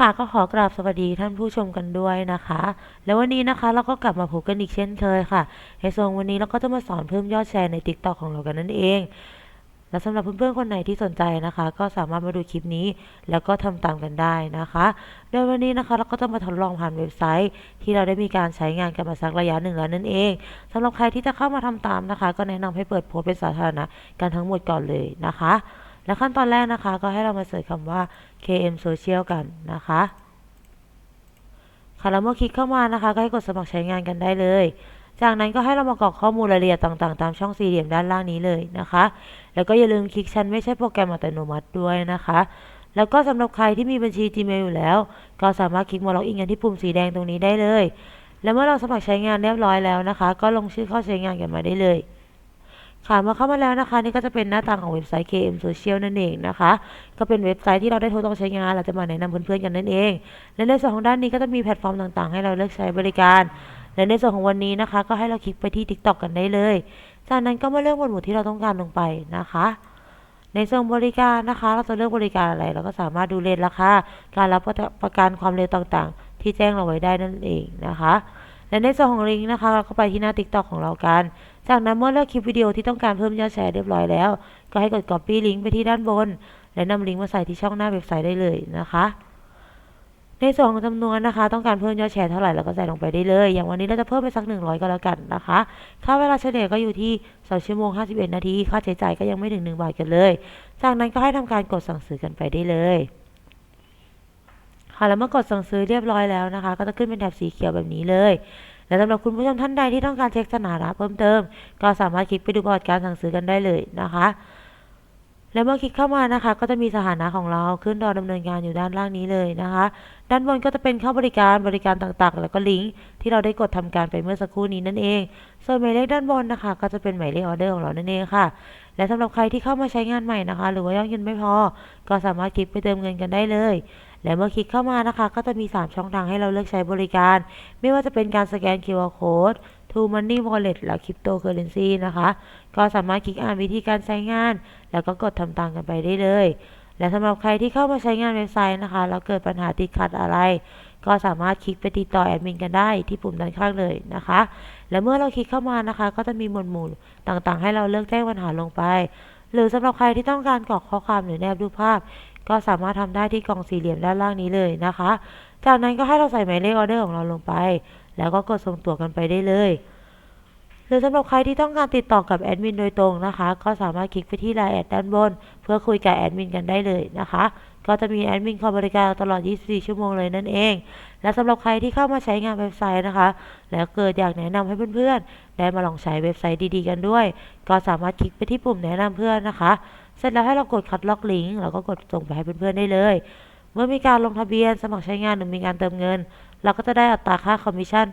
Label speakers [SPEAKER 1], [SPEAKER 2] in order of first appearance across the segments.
[SPEAKER 1] ค่ะก็ขอกราบสวัสดีท่านผู้ชมกันด้วยนะคะ แล้ววันนี้นะคะเราก็กลับมาพบกันอีกเช่นเคยค่ะในส่วนวันนี้เราก็จะมาสอนเพิ่มยอดแชร์ใน t ิ k t o k ของเรากันนั่นเอง และสำหรับเพื่อนๆคนไหนที่สนใจนะคะ ก็สามารถมาดูคลิปนี้ แล้วก็ทำตามกันได้นะคะโดยวันนี้นะคะเราก็จะมาทดลองผ่านเว็บไซต์ ที่เราได้มีการใช้งานกันมาสักระยะหนึ่งแล้วนั่นเองสำหรับใครที่จะเข้ามาทำตามนะคะ ก็แนะนำให้เปิดโพสเป็นสาธารณะกันทั้งหมดก่อนเลยนะคะ และขั้นตอนแรกนะคะ ก็ให้เรามาเสิร์ชคำว่า KM Social กันนะคะค่ะแล้วเมื่อคลิกเข้ามานะคะ ก็ให้กดสมัครใช้งานกันได้เลย จากนั้นก็ให้เรามากรอกข้อมูลรายละเอียดต่างๆ ตามช่องสี่เหลี่ยมด้านล่างนี้เลยนะคะ แล้วก็อย่าลืมคลิกฉันไม่ใช่โปรแกรมอัตโนมัติด้วยนะคะ แล้วก็สำหรับใครที่มีบัญชี Gmail อยู่แล้ว ก็สามารถคลิกมาล็อกอินกันที่ปุ่มสีแดงตรงนี้ได้เลย แล้วเมื่อเราสมัครใช้งานเรียบร้อยแล้วนะคะ ก็ลงชื่อเข้าใช้งานกันมาได้เลย ค่ะมื่อเข้ามาแล้วนะคะ นี่ก็จะเป็นหน้าต่างของเว็บไซต์ KM Social นั่นเองนะคะ ก็เป็นเว็บไซต์ที่เราได้ทดลองใช้งานเราจะมาแนะนำเพื่อนๆกันนั่นเอง และในส่วนของด้านนี้ก็จะมีแพลตฟอร์มต่างๆ ให้เราเลือกใช้บริการ และในส่วนของวันนี้นะคะ ก็ให้เราคลิกไปที่ TikTok กันได้เลย จากนั้นก็มาเลือกหมวดหมู่ที่เราต้องการลงไปนะคะ ในส่วนบริการนะคะ เราจะเลือกบริการอะไร เราก็สามารถดูเรทราคาการรับประกันความเร็วต่างๆ ที่แจ้งเราไว้ได้นั่นเองนะคะ และในส่วนของลิงก์นะคะ เราก็ไปที่หน้า TikTok ของเรากัน จากนั้นเมื่อเลือกคลิปวิดีโอที่ต้องการเพิ่มยอดแชร์เรียบร้อยแล้ว ก็ให้กด copy ลิงก์ไปที่ด้านบน และนำลิงก์มาใส่ที่ช่องหน้าเว็บไซต์ได้เลยนะคะในส่วนของจำนวนนะคะ ต้องการเพิ่มยอดแชร์เท่าไหร่เราก็ใส่ลงไปได้เลย อย่างวันนี้เราจะเพิ่มไปสัก 100 ก็แล้วกันนะคะค่าเวลาเฉลี่ยก็อยู่ที่2ชั่วโมง 51 นาที ค่าใช้จ่ายก็ยังไม่ถึง 1 บาทกันเลย จากนั้นก็ให้ทำการกดสั่งซื้อกันไปได้เลย ค่ะ แล้วเมื่อกดสั่งซื้อเรียบร้อยแล้วนะคะ ก็จะขึ้นเป็นแถบสีเขียวแบบนี้เลย และสำหรับคุณผู้ชมท่านใดที่ต้องการเช็คสถานะเพิ่มเติม ก็สามารถคลิกไปดูประวัติการสั่งซื้อกันได้เลยนะคะ และเมื่อคลิกเข้ามานะคะ ก็จะมีสถานะของเราขึ้นรอดำเนินการอยู่ด้านล่างนี้เลยนะคะ ด้านบนก็จะเป็นเข้าบริการบริการต่างๆ แล้วก็ลิงก์ที่เราได้กดทำการไปเมื่อสักครู่นี้นั่นเอง ส่วนหมายเลขด้านบนนะคะ ก็จะเป็นหมายเลขออเดอร์ของเรานั่นเองค่ะและสำหรับใครที่เข้ามาใช้งานใหม่นะคะ หรือว่ายอดเงินไม่พอ ก็สามารถคลิกไปเติมเงินกันได้เลย และเมื่อคลิกเข้ามานะคะ ก็จะมี 3 ช่องทางให้เราเลือกใช้บริการ ไม่ว่าจะเป็นการสแกน QR Code True Money Wallet และ Cryptocurrency นะคะ ก็สามารถคลิกอ่านวิธีการใช้งาน แล้วก็กดทำตามกันไปได้เลย และสำหรับใครที่เข้ามาใช้งานเว็บไซต์นะคะ แล้วเกิดปัญหาติดขัดอะไร ก็สามารถคลิกไปติดต่อแอดมินกันได้ที่ปุ่มด้านข้างเลยนะคะ และเมื่อเราคลิกเข้ามานะคะ ก็จะมีหมวดหมู่ต่างๆ ให้เราเลือกแจ้งปัญหาลงไป หรือสำหรับใครที่ต้องการกรอกข้อความหรือแนบรูปภาพ ก็สามารถทำได้ที่กล่องสี่เหลี่ยมด้านล่างนี้เลยนะคะ จากนั้นก็ให้เราใส่หมายเลขออเดอร์ของเราลงไป แล้วก็กดส่งตั๋วกันไปได้เลยหรือสำหรับใครที่ต้องการติดต่อกับแอดมินโดยตรงนะคะ ก็สามารถคลิกไปที่ไลน์แอดด้านบน เพื่อคุยกับแอดมินกันได้เลยนะคะ ก็จะมีแอดมินคอยบริการตลอด 24 ชั่วโมงเลยนั่นเอง และสำหรับใครที่เข้ามาใช้งานเว็บไซต์นะคะ แล้วเกิดอยากแนะนำให้เพื่อนๆ ได้มาลองใช้เว็บไซต์ดีๆ กันด้วย ก็สามารถคลิกไปที่ปุ่มแนะนำเพื่อนนะคะ เสร็จแล้วให้เรากดคัดล็อกลิงก์แล้วก็กดส่งไปให้เพื่อนๆได้เลย เมื่อมีการลงทะเบียนสมัครใช้งานหรือมีการเติมเงิน เราก็จะได้อัตราค่าคอมมิชชั่น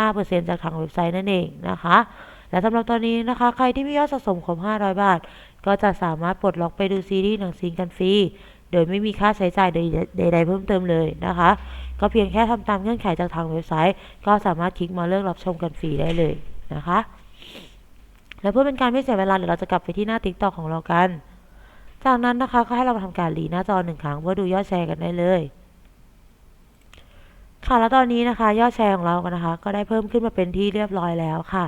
[SPEAKER 1] 5%จากทางเว็บไซต์นั่นเองนะคะ และสำหรับตอนนี้นะคะ ใครที่มียอดสะสมครบ500 บาท ก็จะสามารถปลดล็อกไปดูซีรีส์หนังซิงกันฟรีโดยไม่มีค่าใช้จ่ายใดๆเพิ่มเติมเลยนะคะ ก็เพียงแค่ทำตามเงื่อนไขจากทางเว็บไซต์ ก็สามารถคลิกมาเลือกรับชมกันฟรีได้เลยนะคะ และเพื่อเป็นการไม่เสียเวลาเดี๋ยวเราจะกลับไปที่หน้า TikTok ของเรากัน จากนั้นนะคะก็ให้เราทำการรีหน้าจอหนึ่งครั้งเพื่อดูยอดแชร์กันได้เลย ค่ะแล้วตอนนี้นะคะ ยอดแชร์ของเรากันนะคะ ก็ได้เพิ่มขึ้นมาเป็นที่เรียบร้อยแล้วค่ะ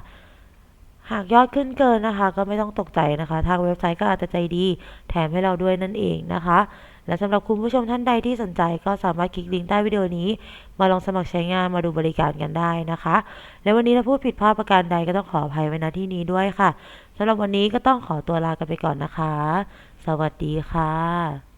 [SPEAKER 1] หากยอดขึ้นเกินนะคะ ก็ไม่ต้องตกใจนะคะ ทางเว็บไซต์ก็อาจจะใจดี แถมให้เราด้วยนั่นเองนะคะ และสำหรับคุณผู้ชมท่านใดที่สนใจก็สามารถคลิกลิงก์ใต้วิดีโอนี้ มาลองสมัครใช้งานมาดูบริการกันได้นะคะ และวันนี้ถ้าพูดผิดพลาดประการใดก็ต้องขออภัยไว้ณที่นี้ด้วยค่ะสำหรับวันนี้ก็ต้องขอตัวลากันไปก่อนนะคะ สวัสดีค่ะ